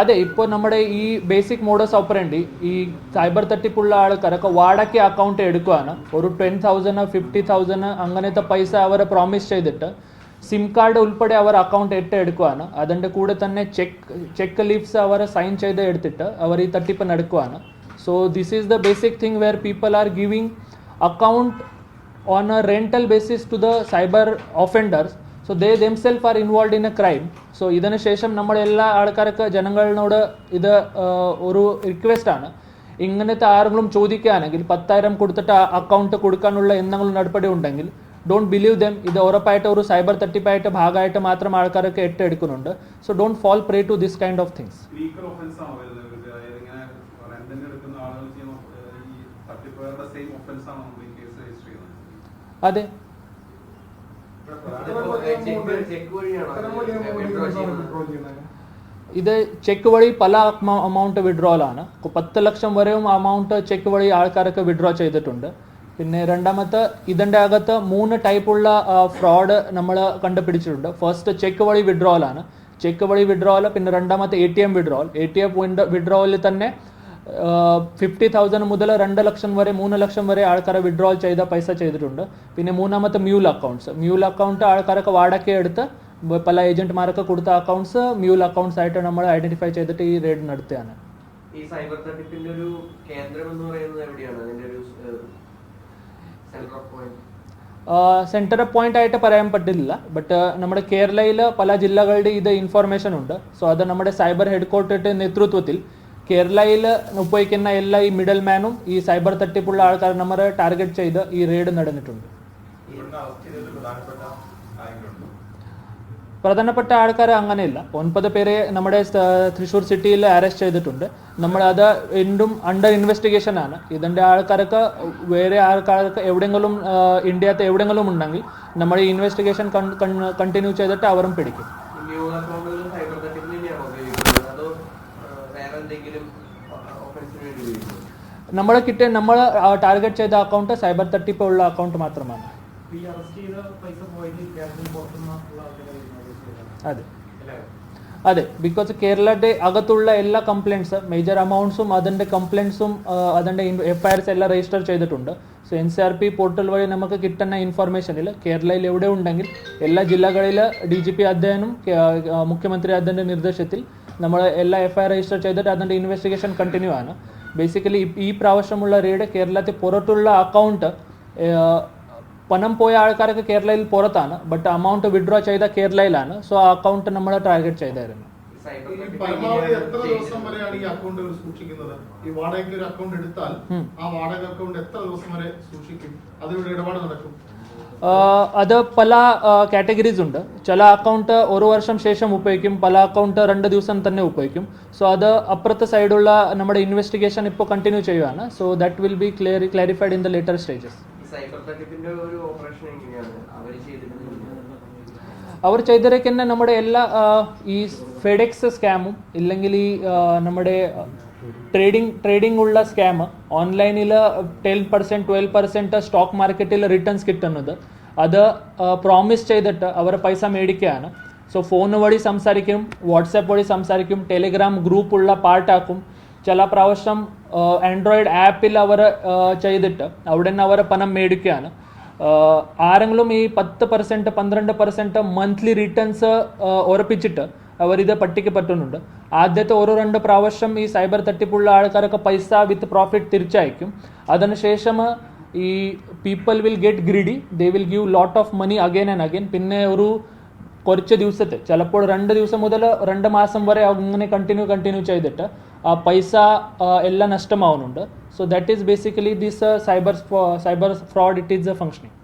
അതെ ഇപ്പോൾ നമ്മുടെ ഈ ബേസിക് മോഡസ് ഓപ്പറേണ്ടി ഈ സൈബർ തട്ടിപ്പുള്ള ആൾക്കാരൊക്കെ വാടക അക്കൗണ്ട് എടുക്കുവാണ്. ഒരു ടെൻ തൗസൻഡ് ഫിഫ്റ്റി തൗസൻഡ് അങ്ങനത്തെ പൈസ അവർ പ്രോമിസ് ചെയ്തിട്ട് സിം കാർഡ് ഉൾപ്പെടെ അവർ അക്കൗണ്ട് ഇട്ട് എടുക്കുവാണ്. അതിന്റെ കൂടെ തന്നെ ചെക്ക് ചെക്ക് ലീഫ്സ് അവർ സൈൻ ചെയ്ത് എടുത്തിട്ട് അവർ ഈ തട്ടിപ്പ് നടക്കുവാണ്. So this is the basic thing where people are giving account on a rental basis to the cyber offenders. So they themselves are involve in a crime so ഇതിന് ശേഷം നമ്മൾ എല്ലാ ആൾക്കാർക്ക് ജനങ്ങളോട് ഇത് ഒരു റിക്വസ്റ്റ് ആണ്. ഇങ്ങനത്തെ ആരെങ്കിലും ചോദിക്കുകയാണെങ്കിൽ പത്തായിരം കൊടുത്തിട്ട് അക്കൗണ്ട് കൊടുക്കാനുള്ള എന്തെങ്കിലും നടപടി ഉണ്ടെങ്കിൽ ഡോണ്ട് ബിലീവ് ദം ഇത് ഉറപ്പായിട്ട് ഒരു സൈബർ തട്ടിപ്പായിട്ട് ഭാഗമായിട്ട് മാത്രം ആൾക്കാരൊക്കെ ഏറ്റെടുക്കുന്നുണ്ട്. So don't fall prey to this kind of things അതെ ചെക്ക് വഴിയാണോ വിഡ്രോ ചെയ്യുന്നത് ഇത് ചെക്ക് വഴി പല അമൗണ്ട് വിഡ്രോൽ ആണ്. പത്ത് ലക്ഷം വരെയും അമൗണ്ട് ചെക്ക് വഴി ആൾക്കാരൊക്കെ വിഡ്രോ ചെയ്തിട്ടുണ്ട്. പിന്നെ രണ്ടാമത്തെ ഇതിന്റെ അകത്ത് മൂന്ന് ടൈപ്പുള്ള ഫ്രോഡ് നമ്മൾ കണ്ടുപിടിച്ചിട്ടുണ്ട്. ഫസ്റ്റ് ചെക്ക് വഴി വിഡ്രോൽ ആണ്. ചെക്ക് വഴി വിഡ്രോൽ പിന്നെ രണ്ടാമത്തെ A T M withdrawal A T M വിഡ്രോയിൽ തന്നെ ഫിഫ്റ്റി തൗസൻഡ് മുതൽ രണ്ട് ലക്ഷം വരെ മൂന്ന് ലക്ഷം വരെ ആൾക്കാരെ വിഡ്രോൾ ചെയ്ത പൈസ ചെയ്തിട്ടുണ്ട്. പിന്നെ മൂന്നാമത്തെ മ്യൂൽ അക്കൗണ്ട്സ് മ്യൂൽ അക്കൗണ്ട് ആൾക്കാരൊക്കെ വാടക എടുത്ത് പല ഏജന്റുമാരൊക്കെ കൊടുത്ത അക്കൗണ്ട്സ് മ്യൂൽ അക്കൗണ്ട്സ് ആയിട്ട് നമ്മൾ ഐഡന്റിഫൈ ചെയ്തിട്ട് ഈ റെയ്ഡ് നടത്തുകയാണ്. ഈ സൈബർ തട്ടിപ്പിന്റെ ഒരു കേന്ദ്രം എന്ന് പറയുന്നത് എവിടെയാണ്? അതിന്റെ ഒരു പോയിന്റ് സെന്റർ പോയിന്റ് ആയിട്ട് പറയാൻ പറ്റില്ല. ബട്ട് നമ്മുടെ കേരളയിൽ പല ജില്ലകളുടെ ഇത് ഇൻഫോർമേഷൻ ഉണ്ട്. സോ അത് നമ്മുടെ സൈബർ ഹെഡ്ക്വാർട്ടറുടെ നേതൃത്വത്തിൽ കേരളയിൽ ഉപയോഗിക്കുന്ന എല്ലാ ഈ മിഡിൽ മാനും ഈ സൈബർ തട്ടിപ്പുള്ള ആൾക്കാർ നമ്മൾ ടാർഗറ്റ് ചെയ്ത് ഈ റെയ്ഡ് നടന്നിട്ടുണ്ട്. പ്രധാനപ്പെട്ട ആൾക്കാർ അങ്ങനെയില്ല. ഒൻപത് പേരെ നമ്മുടെ തൃശ്ശൂർ സിറ്റിയിൽ അറസ്റ്റ് ചെയ്തിട്ടുണ്ട്. നമ്മൾ അത് വീണ്ടും അണ്ടർ ഇൻവെസ്റ്റിഗേഷൻ ആണ്. ഇതിന്റെ ആൾക്കാർക്ക് വേറെ ആൾക്കാർക്ക് എവിടെയെങ്കിലും ഇന്ത്യത്ത് ഇന്ത്യത്തെ എവിടെയെങ്കിലും ഉണ്ടെങ്കിൽ നമ്മൾ ഈ ഇൻവെസ്റ്റിഗേഷൻ കണ്ടിന്യൂ ചെയ്തിട്ട് അവരും പിടിക്കും ഈ ന്യൂ അക്കൗണ്ടുകൾ സൈബർ തട്ടിപ്പിന് തന്നെയാണോ ഉപയോഗിക്കുന്നത് അതോ ആ, വേറെ എന്തെങ്കിലും നമ്മൾ കിട്ടിയ നമ്മൾ ടാർഗറ്റ് ചെയ്ത അക്കൗണ്ട് സൈബർ തട്ടിപ്പ് ഉള്ള അക്കൗണ്ട് മാത്രമാണ്. അതെ. അതെ. ബിക്കോസ് കേരളയുടെ അകത്തുള്ള എല്ലാ കംപ്ലയിൻസ് മേജർ അമൗണ്ട്സും അതിന്റെ കംപ്ലയിൻസും അതിന്റെ എഫ്ഐആർസ് എല്ലാം രജിസ്റ്റർ ചെയ്തിട്ടുണ്ട്. So N C R P portal വഴി നമുക്ക് കിട്ടുന്ന ഇൻഫർമേഷനിൽ കേരളയിൽ എവിടെ ഉണ്ടെങ്കിൽ എല്ലാ ജില്ലകളിൽ ഡി ജി പി അദ്ദേഹനും മുഖ്യമന്ത്രി അദ്ദേഹത്തിന്റെ നിർദ്ദേശത്തിൽ നമ്മൾ എല്ലാ എഫ് ഐ ആർ രജിസ്റ്റർ ചെയ്തിട്ട് അതിന്റെ ഇൻവെസ്റ്റിഗേഷൻ കണ്ടിന്യൂ ആണ്. ബേസിക്കലി ഈ പ്രാവശ്യമുള്ള റെയ്ഡ് കേരളത്തിൽ പുറത്തുള്ള അക്കൗണ്ട് പണം പോയ ആൾക്കാരൊക്കെ കേരളയിൽ പുറത്താണ്. ബട്ട് അമൗണ്ട് വിഡ്രോ ചെയ്ത കേരളയിലാണ്. സോ ആ അക്കൗണ്ട് നമ്മൾ ടാർഗറ്റ് ചെയ്തായിരുന്നു. ഈ സൈബർ ഈ പരമാവധി എത്ര ദിവസം വരെയാണ് ഈ അക്കൗണ്ടുകൾ സൂക്ഷിക്കുന്നത്? ഈ വാടകയ്ക്ക് ഒരു അക്കൗണ്ട് എടുത്താൽ ആ വാടക അക്കൗണ്ട് എത്ര ദിവസം വരെ സൂക്ഷിക്കും? അതിലൂടെ ഇടപാട് നടക്കും. അത് പല കാറ്റഗറീസ് ഉണ്ട്. ചില അക്കൗണ്ട് ഒരു വർഷം ശേഷം ഉപയോഗിക്കും പല അക്കൗണ്ട് രണ്ട് ദിവസം തന്നെ ഉപയോഗിക്കും. സോ അത് അപ്പുറത്തെ സൈഡുള്ള നമ്മുടെ ഇൻവെസ്റ്റിഗേഷൻ ഇപ്പോൾ കണ്ടിന്യൂ ചെയ്യുകയാണ് so that will be clear clarified in the later stages cyber തട്ടിപ്പിന്റെ ഒരു ഓപ്പറേഷൻ എങ്ങനെയാണ്? അവർ ചെയ്തിട്ടുള്ളത് അവർ ചെയ്തിരിക്കുന്ന നമ്മുടെ എല്ലാ ഈ ഫെഡെക്സ് സ്കാമും ഇല്ലെങ്കിൽ ഈ നമ്മുടെ ട്രേഡിംഗ് ട്രേഡിംഗ് ഉള്ള സ്കാം ഓൺലൈനിൽ ten percent twelve percent stock മാർക്കറ്റിൽ റിട്ടേൺസ് കിട്ടുന്നത്. അത് പ്രോമിസ് ചെയ്തിട്ട് അവർ പൈസ മേടിക്കുകയാണ്. സോ ഫോൺ വഴി സംസാരിക്കും വാട്സാപ്പ് വഴി സംസാരിക്കും ടെലിഗ്രാം ഗ്രൂപ്പുള്ള പാർട്ടാക്കും. ചില പ്രാവശ്യം ആൻഡ്രോയിഡ് ആപ്പിൽ അവർ ചെയ്തിട്ട് അവിടെ നിന്ന് അവർ പണം മേടിക്കുകയാണ്. ആരെങ്കിലും ഈ പത്ത് പെർസെന്റ് പന്ത്രണ്ട് പെർസെന്റ് മന്ത്ലി റിട്ടേൺസ് ഉറപ്പിച്ചിട്ട് അവരിത് പട്ടിക്ക് പറ്റുന്നുണ്ട്. ആദ്യത്തെ ഓരോ രണ്ട് പ്രാവശ്യം ഈ സൈബർ തട്ടിപ്പുള്ള ആൾക്കാരൊക്കെ പൈസ വിത്ത് പ്രോഫിറ്റ് തിരിച്ചയക്കും. അതിനുശേഷം ഈ people will get greedy they will give lot of money again and again പിന്നെ ഒരു കുറച്ച് ദിവസത്തെ ചിലപ്പോൾ രണ്ട് ദിവസം മുതൽ രണ്ട് മാസം വരെ അങ്ങനെ കണ്ടിന്യൂ കണ്ടിന്യൂ ചെയ്തിട്ട് പൈസ എല്ലാം നഷ്ടമാവുന്നുണ്ട്. So that is basically this cyber cyber fraud it is a functioning